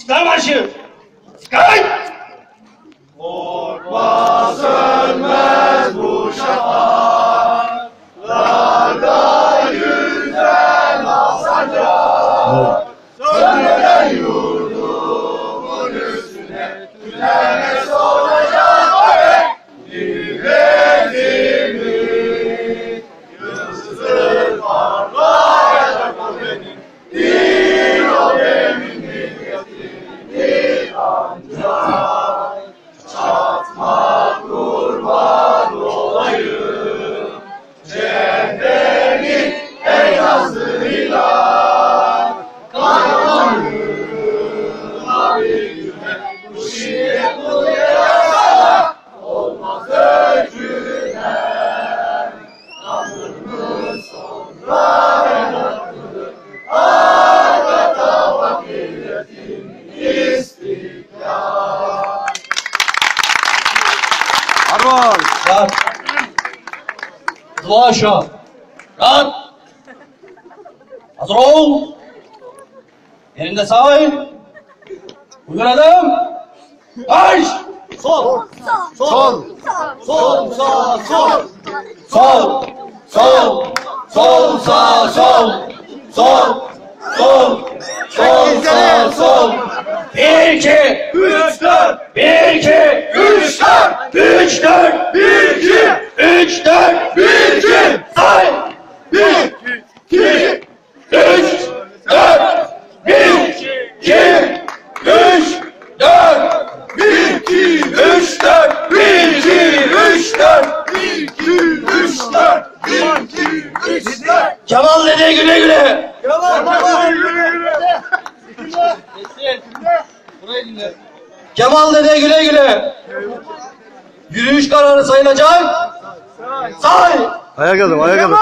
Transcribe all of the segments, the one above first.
İstiklal Marşı. İstiklal. God. Harman. Rahat. Dua aşağı. Rahat. Hazır ol. Elinde sağ el. Uygun adım. Marş. Sol. Sol. Sol, sağ, sol. Sol. Sol. Sol, sağ, sol. Sol. Sol. Sol, sağ, sol. Bir, iki, üç, dört. Bir, iki, üç, dört. Üç, dört. Bir, iki, üç, dört. Bir, iki, say. Bir, iki, üç, dört. Bir, iki, üç, dört. Bir, iki, üç, dört. Bir, iki, üç, dört. Bir, iki, üç, dört. Bir, iki, üç, dört. Kemal dede güle güle. Kemal dede güle güle. Yürüyüş kararı sayılacak. Say. Ayak adım, ayak adım.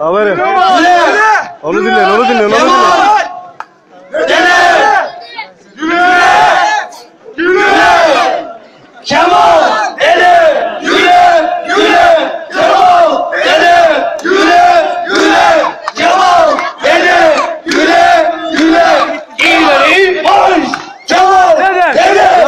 Aferin. Güle. Onu dinleyin, onu dinleyin, onu dinleyin. Kemal